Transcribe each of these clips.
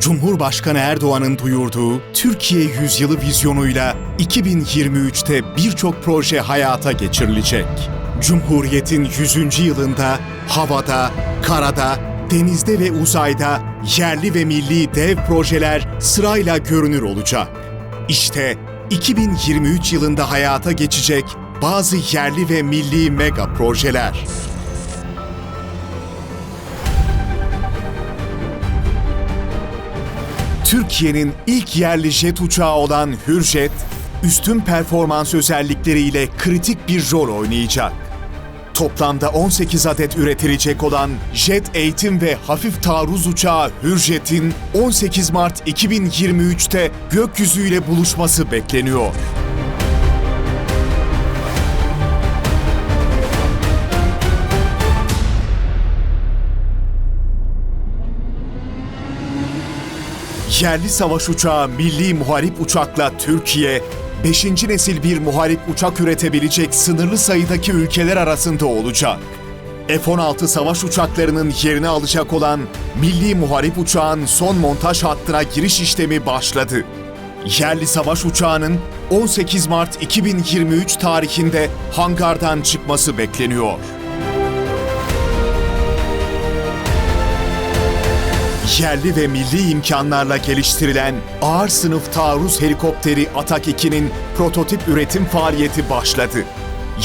Cumhurbaşkanı Erdoğan'ın duyurduğu Türkiye Yüzyılı vizyonuyla 2023'te birçok proje hayata geçirilecek. Cumhuriyet'in 100. yılında havada, karada, denizde ve uzayda yerli ve milli dev projeler sırayla görünür olacak. İşte 2023 yılında hayata geçecek bazı yerli ve milli mega projeler. Türkiye'nin ilk yerli jet uçağı olan Hürjet, üstün performans özellikleriyle kritik bir rol oynayacak. Toplamda 18 adet üretilecek olan jet eğitim ve hafif taarruz uçağı Hürjet'in 18 Mart 2023'te gökyüzüyle buluşması bekleniyor. Yerli savaş uçağı milli muharip uçakla Türkiye, 5. nesil bir muharip uçak üretebilecek sınırlı sayıdaki ülkeler arasında olacak. F-16 savaş uçaklarının yerini alacak olan milli muharip uçağın son montaj hattına giriş işlemi başladı. Yerli savaş uçağının 18 Mart 2023 tarihinde hangardan çıkması bekleniyor. Yerli ve milli imkanlarla geliştirilen ağır sınıf taarruz helikopteri Atak 2'nin prototip üretim faaliyeti başladı.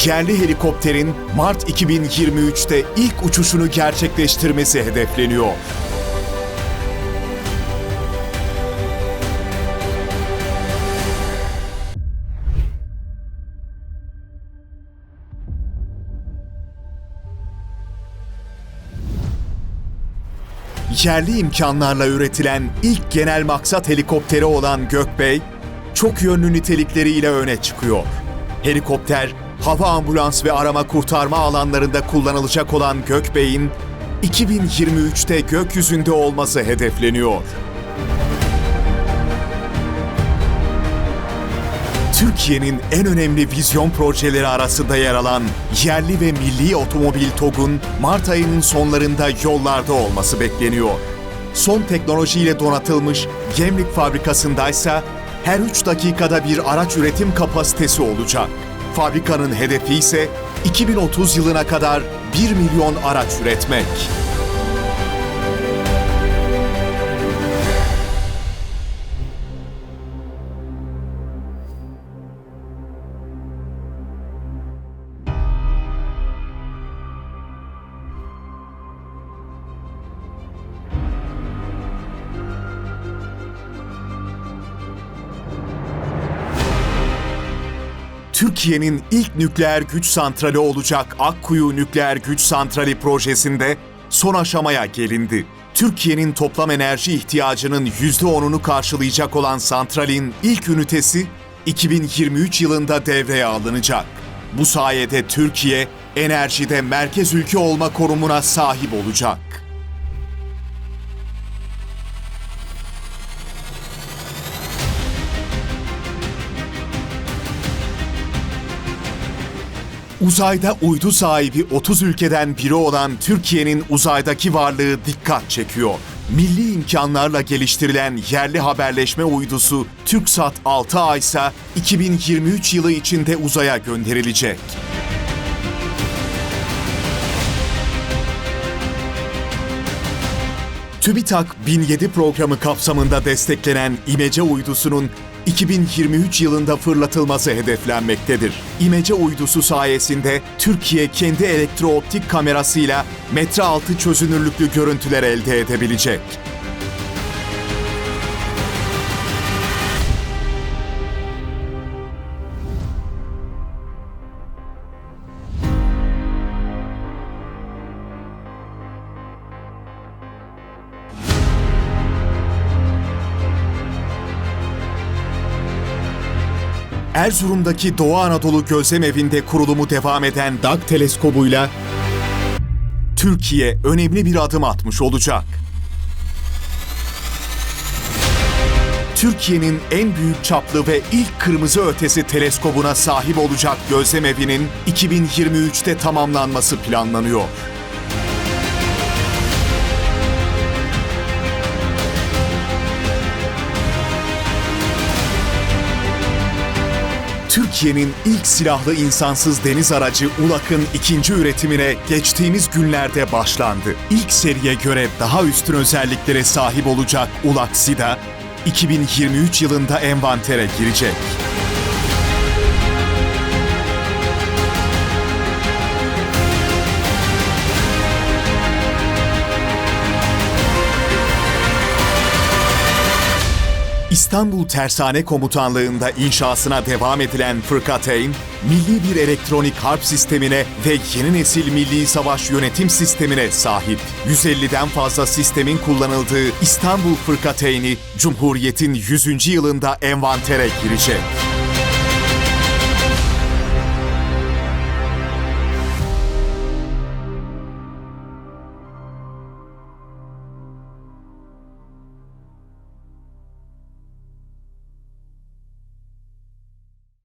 Yerli helikopterin Mart 2023'te ilk uçuşunu gerçekleştirmesi hedefleniyor. Yerli imkanlarla üretilen ilk genel maksat helikopteri olan Gökbey, çok yönlü nitelikleriyle öne çıkıyor. Helikopter, hava ambulans ve arama kurtarma alanlarında kullanılacak olan Gökbey'in 2023'te gökyüzünde olması hedefleniyor. Türkiye'nin en önemli vizyon projeleri arasında yer alan yerli ve milli otomobil TOG'un Mart ayının sonlarında yollarda olması bekleniyor. Son teknolojiyle donatılmış Gemlik fabrikasındaysa her 3 dakikada bir araç üretim kapasitesi olacak. Fabrikanın hedefi ise 2030 yılına kadar 1 milyon araç üretmek. Türkiye'nin ilk nükleer güç santrali olacak Akkuyu Nükleer Güç Santrali projesinde son aşamaya gelindi. Türkiye'nin toplam enerji ihtiyacının %10'unu karşılayacak olan santralin ilk ünitesi 2023 yılında devreye alınacak. Bu sayede Türkiye enerjide merkez ülke olma konumuna sahip olacak. Uzayda uydu sahibi 30 ülkeden biri olan Türkiye'nin uzaydaki varlığı dikkat çekiyor. Milli imkanlarla geliştirilen yerli haberleşme uydusu TürkSat 6A ise 2023 yılı içinde uzaya gönderilecek. TÜBİTAK 1007 programı kapsamında desteklenen İmece uydusunun 2023 yılında fırlatılması hedeflenmektedir. İmece uydusu sayesinde Türkiye kendi elektrooptik kamerasıyla metre altı çözünürlüklü görüntüler elde edebilecek. Erzurum'daki Doğu Anadolu Gözlem Evi'nde kurulumu devam eden DAG teleskobuyla Türkiye önemli bir adım atmış olacak. Türkiye'nin en büyük çaplı ve ilk kırmızı ötesi teleskobuna sahip olacak gözlem evinin 2023'te tamamlanması planlanıyor. Türkiye'nin ilk silahlı insansız deniz aracı ULAK'ın ikinci üretimine geçtiğimiz günlerde başlandı. İlk seriye göre daha üstün özelliklere sahip olacak ULAK SIDA, 2023 yılında envantere girecek. İstanbul Tersane Komutanlığı'nda inşasına devam edilen Fırkateyn, milli bir elektronik harp sistemine ve yeni nesil milli savaş yönetim sistemine sahip. 150'den fazla sistemin kullanıldığı İstanbul Fırkateyn'i Cumhuriyet'in 100. yılında envantere girecek.